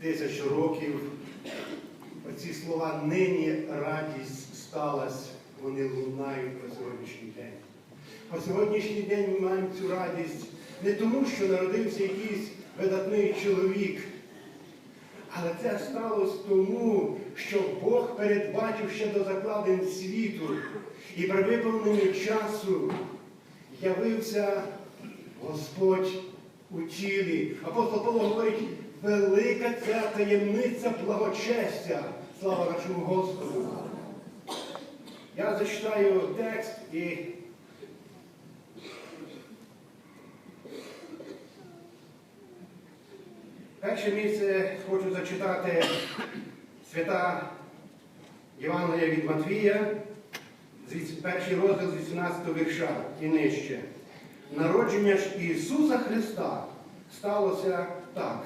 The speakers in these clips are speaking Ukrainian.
тисячу років. Оці слова нині радість сталась, вони лунають по сьогоднішній день. По сьогоднішній день ми маємо цю радість не тому, що народився якийсь видатний чоловік, але це сталося тому, що Бог передбачив ще до закладень світу і при виповненні часу явився Господь у тілі. Апостол Павло говорить, велика ця таємниця благочестя. Слава нашому Господу. Я зачитаю текст і перше місце хочу зачитати свята Євангелія від Матвія, перший розділ з 18 вірша і нижче. Народження ж Ісуса Христа сталося так.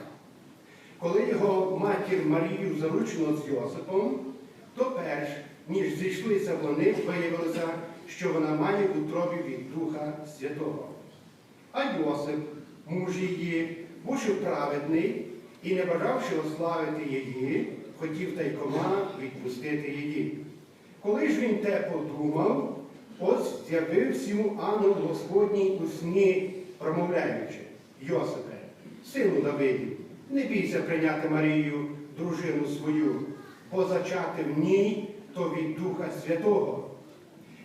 Коли його матір Марію заручено з Йосипом, то перш, ніж зійшлися вони, виявилося, що вона має в утробі від Духа Святого. А Йосип, муж її, бувши праведний і не бажавши ославити її, хотів тайкома відпустити її. Коли ж він те подумав, ось з'явився йому ангел Господній у сні, промовляючи, Йосипе, сину Давидів, не бійся прийняти Марію, дружину свою, бо зачати в ній то від Духа Святого.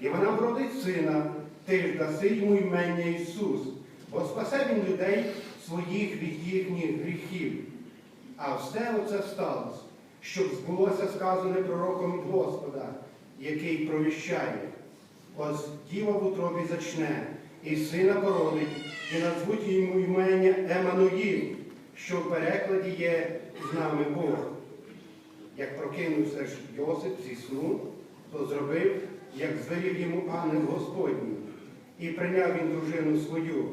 І вона вродить сина, ти ж даси йому імення Ісус, бо спасе він людей своїх від їхніх гріхів. А все оце сталося, щоб збулося сказане пророком Господа, який провіщає. Ось діва в утробі зачне, і сина породить, і назвуть йому імення Еммануїл, що в перекладі є з нами Бог. Як прокинувся ж Йосип зі сну, то зробив, як звелів йому ангел Господній, і прийняв він дружину свою,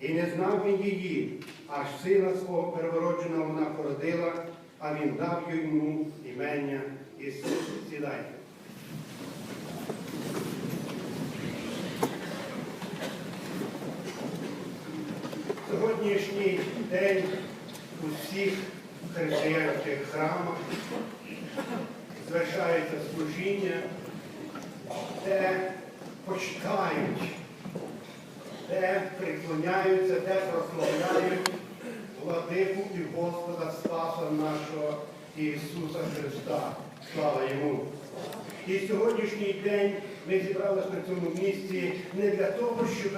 і не знав він її, аж сина свого первородженого вона породила, а він дав йому імення Ісус. Сідайте. Сьогоднішній день у всіх християнських храмах звершається служіння, де почитають, де приклоняються, де прославляють владику і Господа Спаса нашого Ісуса Христа. Слава Йому! І сьогоднішній день ми зібралися на цьому місці не для того, щоб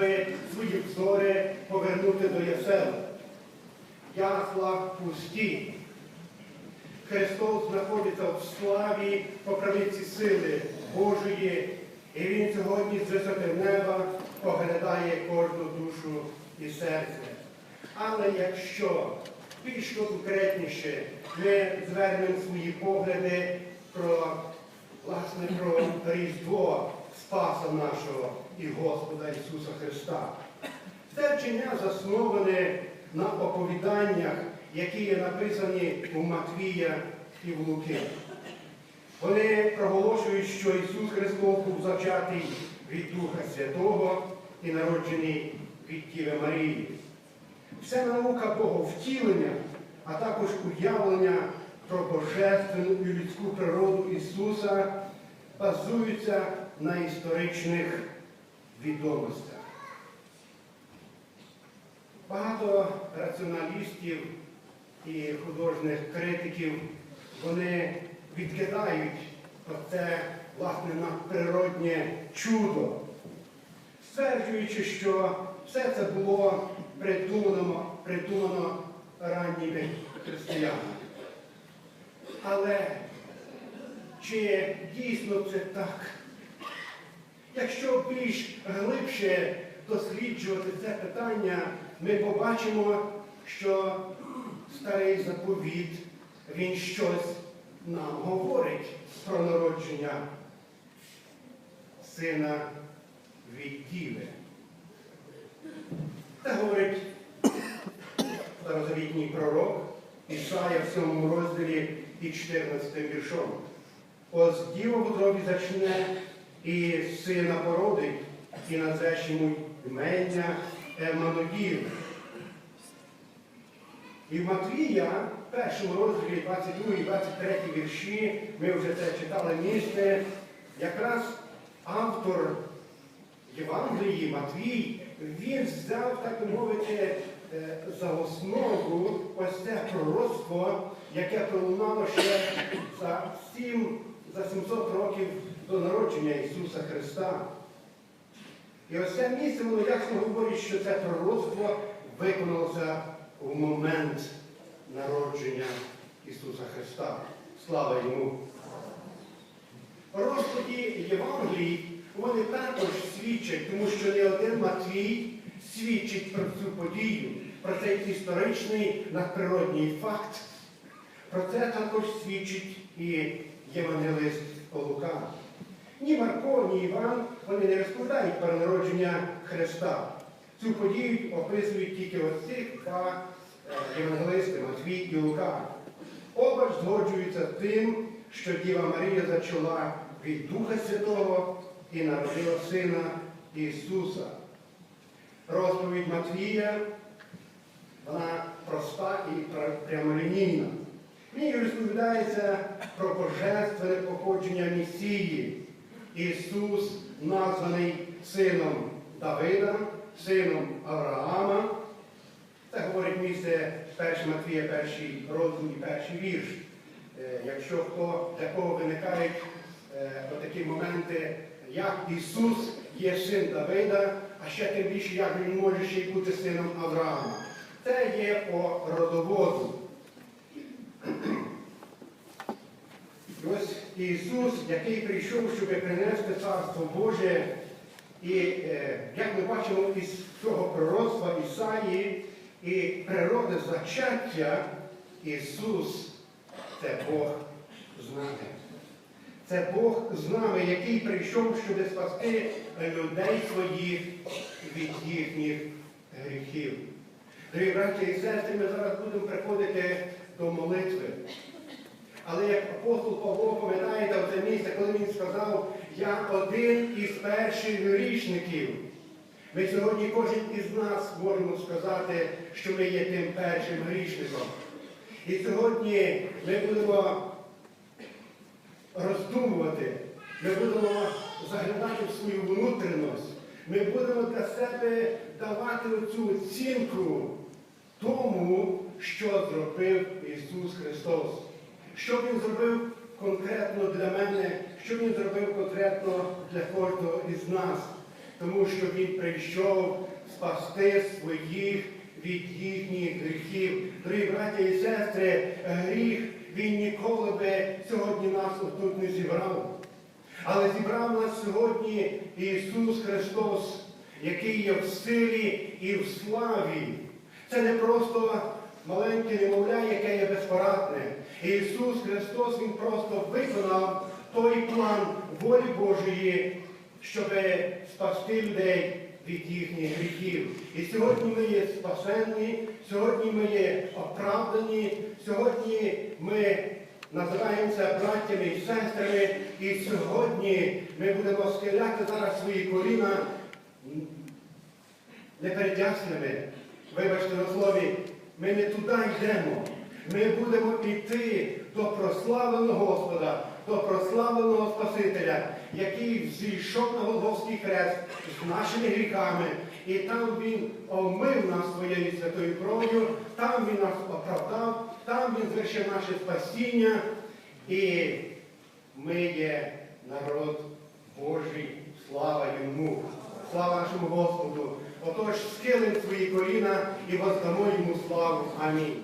свої взори повернути до ясел. Ясла пусті. Христос знаходиться в славі по правиці сили Божої, і Він сьогодні з висоти неба поглядає кожну душу і серце. Але якщо більш конкретніше ми звернемо свої погляди про, власне, про Різдво Спаса нашого і Господа Ісуса Христа. Це вчення засноване на оповіданнях, які є написані у Матвія і в Луки. Вони проголошують, що Ісус Христос був зачатий від Духа Святого і народжений від Діви Марії. Це наука Боговтілення, а також уявлення про божественну і людську природу Ісуса базуються на історичних відомостях. Багато раціоналістів і художніх критиків вони відкидають оце власне надприроднє чудо, стверджуючи, що все це було придумано, придумано ранніми християнами. Але чи дійсно це так? Якщо більш глибше досліджувати це питання, ми побачимо, що старий заповіт, він щось нам говорить про народження сина від діви. Це говорить старозавітній пророк Ісая в 7 розділі і 14 віршом. Ось діва в утробі зачне і сина породить, і назвеш йому імення Еммануїл. І в Матвія в першому розділі 22 і 23 вірші, ми вже це читали місце, якраз автор Євангелії Матвій, він взяв, так би мовити, е, за основу ось це пророцтво, яке пролунало ще за 7, за 700 років до народження Ісуса Христа. І ось це місце воно ясно говорить, що це пророцтво виконалося в момент народження Ісуса Христа. Слава Йому! Розповіді Євангелій, вони також свідчать, тому що не один Матвій свідчить про цю подію, про цей історичний надприродній факт. Про це також свідчить і євангелист Лука. Ні Марко, ні Іван вони не розповідають про народження Христа. Цю подію описують тільки цих два е, євангелисти Матвій і Лука. Оба ж згоджуються тим, що Діва Марія зачала від Духа Святого і народила Сина Ісуса. Розповідь Матвія, вона проста і прямолінійна. Ній розповідається про божественне походження Месії. Ісус названий сином Давида, сином Авраама. Це говорить місце 1 Матвія, перший розділ і перший вірш. Е, Якщо хто для кого виникають е, такі моменти, як Ісус є син Давида, а ще тим більше, як він може ще й бути сином Авраама. Це є по родоводу. І ось Ісус, який прийшов, щоб принести Царство Боже, і е, як ми бачимо із цього пророцтва Ісаї і природи зачаття, Ісус це Бог з нами. Це Бог з нами, який прийшов, щоб спасти людей своїх від їхніх гріхів. Дорогі браті і сестри, ми зараз будемо приходити до молитви. Але як апостол Павло пам'ятаєте це місце, коли він сказав, я один із перших грішників. Ми сьогодні кожен із нас можемо сказати, що ми є тим першим грішником. І сьогодні ми будемо роздумувати, ми будемо заглядати в свою внутрішність, ми будемо для себе давати оцю оцінку тому, що зробив Ісус Христос. Що Він зробив конкретно для мене, що Він зробив конкретно для кожного із нас. Тому що Він прийшов спасти своїх від їхніх гріхів. Дорогі браті і сестри, гріх він ніколи би сьогодні нас отут не зібрав. Але зібрав нас сьогодні Ісус Христос, який є в силі і в славі. Це не просто маленьке немовля, яке. Ісус Христос Він просто виконав той план волі Божої, щоб спасти людей від їхніх гріхів. І сьогодні ми є спасенні, сьогодні ми є оправдані, сьогодні ми називаємося браттями і сестрами, і сьогодні ми будемо схиляти зараз свої коліна непередясними. Вибачте на слові, ми не туди йдемо. Ми будемо йти до прославленого Господа, до прославленого Спасителя, який зійшов на Голгофський хрест з нашими гріхами. І там Він омив нас своєю святою кров'ю, там Він нас оправдав, там Він звершив наше спасіння. І ми є народ Божий. Слава йому! Слава нашому Господу! Отож, схилимо свої коліна і воздамо йому славу. Амінь.